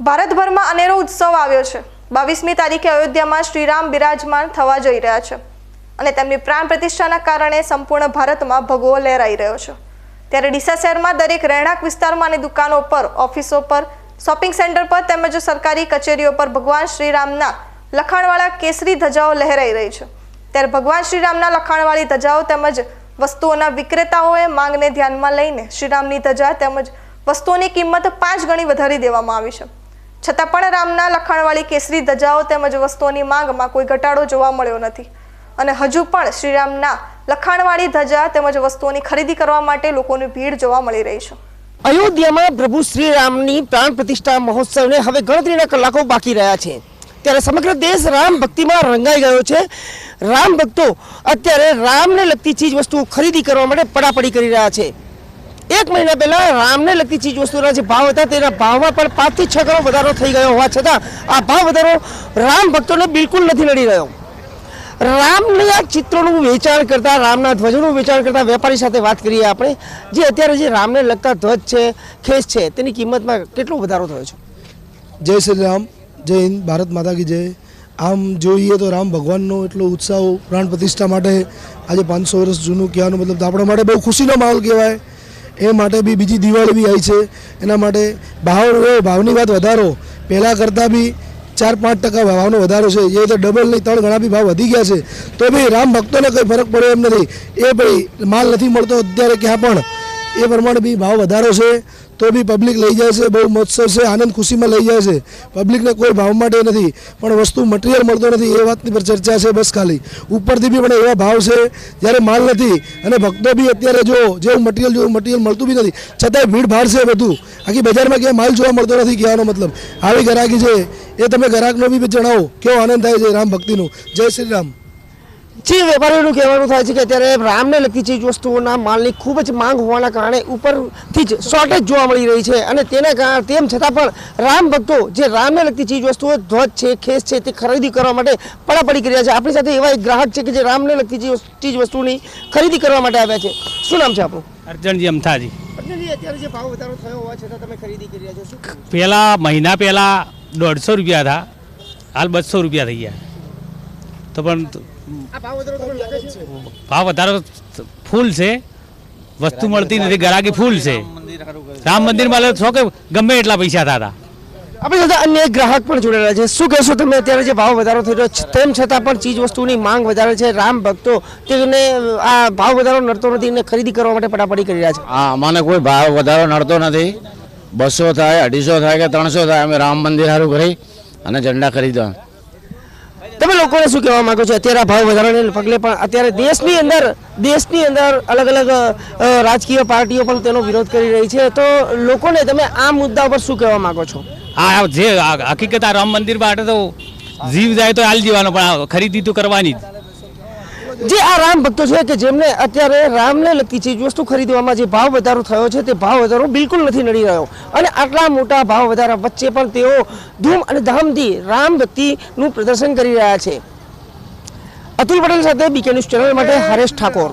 ભારતભરમાં અનેરો ઉત્સવ આવ્યો છે. બાવીસમી તારીખે અયોધ્યામાં શ્રીરામ બિરાજમાન થવા જઈ રહ્યા છે અને તેમની પ્રાણ પ્રતિષ્ઠાના કારણે સંપૂર્ણ ભારતમાં ભગવો લહેરાઈ રહ્યો છે. ત્યારે ડીસા શહેરમાં દરેક રહેણાંક વિસ્તારમાં અને દુકાનો પર, ઓફિસો પર, શોપિંગ સેન્ટર પર તેમજ સરકારી કચેરીઓ પર ભગવાન શ્રીરામના લખાણવાળા કેસરી ધજાઓ લહેરાઈ રહી છે. ત્યારે ભગવાન શ્રીરામના લખાણવાળી ધજાઓ તેમજ વસ્તુઓના વિક્રેતાઓએ માંગને ધ્યાનમાં લઈને શ્રીરામની ધજા તેમજ વસ્તુઓની કિંમત પાંચ ગણી વધારી દેવામાં આવી છે. છતાં પણ રામના લખાણવાળી કેસરી ધજાઓ તેમજ વસ્તુઓની માંગમાં કોઈ ઘટાડો જોવા મળ્યો નથી. અને હજુ પણ શ્રીરામના લખાણવાળી ધજા તેમજ વસ્તુઓની ખરીદી કરવા માટે લોકોની ભીડ જોવા મળી રહી છે. અયોધ્યામાં પ્રભુ શ્રીરામની પ્રાણ પ્રતિષ્ઠા મહોત્સવને હવે ગણતરીના કલાકો બાકી રહ્યા છે. ત્યારે સમગ્ર દેશ રામ ભક્તિમાં રંગાઈ ગયો છે. રામ ભક્તો અત્યારે રામને લગતી ચીજ વસ્તુઓ ખરીદી કરવા માટે પડાપડી કરી રહ્યા છે. એક મહિના પહેલા રામને લગતી ચીજ વસ્તુના જે ભાવ હતા, તેના ભાવમાં પણ પાંચથી છ ગણો વધારો થઈ ગયો હોવા છતાં આ ભાવ વધારો રામ ભક્તોને બિલકુલ નથી નડી રહ્યો. રામના ચિત્રોનું વેચાણ કરતા, રામના ધ્વજનું વેચાણ કરતા વેપારી સાથે વાત કરીએ આપણે, જે અત્યારે જે રામને લગતા ધ્વજ છે, ખેસ છે, તેની કિંમતમાં કેટલો વધારો થયો છે? જય શ્રી રામ, જય હિન્દ, ભારત માતા કી જય. આમ જોઈએ તો રામ ભગવાનનો એટલો ઉત્સાહ, પ્રાણ પ્રતિષ્ઠા માટે આજે પાંચસો વર્ષ જૂનું કહેવાનો મતલબ આપણા માટે બહુ ખુશીનો માહોલ કહેવાય. એ માટે બી બીજી દિવાળી બી આવી છે. એના માટે ભાવ ભાવની વાત વધારો. પહેલાં કરતાં બી ચાર પાંચ ટકા ભાવનો વધારો છે. એ તો ડબલ નહીં, ત્રણ ગણા બી ભાવ વધી ગયા છે. તો બી રામ ભક્તોને કંઈ ફરક પડ્યો એમ નથી. એ ભાઈ માલ નથી મળતો અત્યારે ક્યાં પણ. એ પ્રમાણે બી ભાવ વધારો છે. તો બી પબ્લિક લઈ જાય છે, બહુ મહોત્સવ છે, આનંદ ખુશીમાં લઈ જાય છે. પબ્લિકને કોઈ ભાવ માટે નથી, પણ વસ્તુ મટીરિયલ મળતો નથી, એ વાતની પર ચર્ચા છે બસ ખાલી. ઉપરથી બી પણ એવા ભાવ છે, જ્યારે માલ નથી, અને ભક્તો બી અત્યારે જો જેવું મટીરિયલ જેવું મટીરિયલ મળતું બી નથી, છતાંય ભીડભાડ છે બધું આખી બજારમાં ક્યાં માલ જોવા મળતો નથી, કહેવાનો મતલબ. આવી ગ્રાહકી છે, એ તમે ગ્રાહકનો બી જણાવો, કેવો આનંદ થાય છે રામ ભક્તિનો. જય શ્રી રામ. જે વેપારીઓનું કહેવાનું થાય છે કે અત્યારે રામને લગતી ચીજ વસ્તુઓના માલની ખૂબ જ માંગ હોવાના કારણે ઉપરથી જ શોર્ટેજ જોવા મળી રહી છે અને તેના કારણે તેમ છતાં પણ રામ ભક્તો જે રામને લગતી ચીજ વસ્તુઓ ધ્વજ છે ખેસ છે તે ખરીદી કરવા માટે પડાપડી કરી રહ્યા છે. આપણી સાથે એવા એક ગ્રાહક છે કે જે રામને લગતી ચીજ- વસ્તુની ખરીદી કરવા માટે આવ્યા છે. શું નામ છે આપણું? અર્જણજી અમથાજી. પહેલા ભાવ વધારો થયો હોવા તમે ખરીદી કરી રહ્યા છો. શું કહેવું? પહેલાં મહિના પહેલા દોઢસો રૂપિયા હતા. હાલ બસો રૂપિયા થઈ ગયા. તો પણ ભાવ વધારો ફૂલ છે. વસ્તુ મળતી નથી ગરાકી ફૂલ છે. રામ મંદિરમાં માં છો કે ગમે એટલા પૈસા થતા? આપણી સાથે અન્ય એક ગ્રાહક પણ જોડાયેલા છે. શું કહેશો તમે? અત્યારે જે ભાવ વધારો થઈ રહ્યો છે તેમ છતાં પણ ચીજ વસ્તુની માંગ વધારે છે. રામ ભક્તો તેને આ ભાવ વધારો નડતો નથી અને ખરીદી કરવા માટે પડાપડી કરી રહ્યા છે. હા અમને કોઈ ભાવ વધારો નડતો નથી. બસો થાય અઢીસો થાય કે ત્રણસો થાય અમે રામ મંદિર સારું કરી અને ઝંડા ખરીદવા. તમે લોકોને શું કહેવા માંગો છો? અત્યારે ભાવ વધારાને પગલે પણ અત્યારે દેશની અંદર દેશની અંદર અલગ અલગ રાજકીય પાર્ટીઓ પણ તેનો વિરોધ કરી રહી છે. તો લોકોને તમે આ મુદ્દા પર શું કહેવા માંગો છો? આ જે હકીકત આ રામ મંદિર માટે તો જીવ જાય તો હાલ જીવાનો પણ ખરીદી તો કરવાની જ. જે આ રામ ભક્તો છે કે જેમને અત્યારે રામને લગતી ચીજ વસ્તુ ખરીદવામાં જે ભાવ વધારો થયો છે, તે ભાવ વધારો બિલકુલ નથી નડી રહ્યો. અને આટલા મોટા ભાવ વધારા વચ્ચે પણ તેઓ ધૂમ અને ધામથી રામ ભક્તિનું પ્રદર્શન કરી રહ્યા છે. અતુલ પટેલ સાથે બીકે ન્યૂઝ ચેનલ માટે હરેશ ઠાકોર.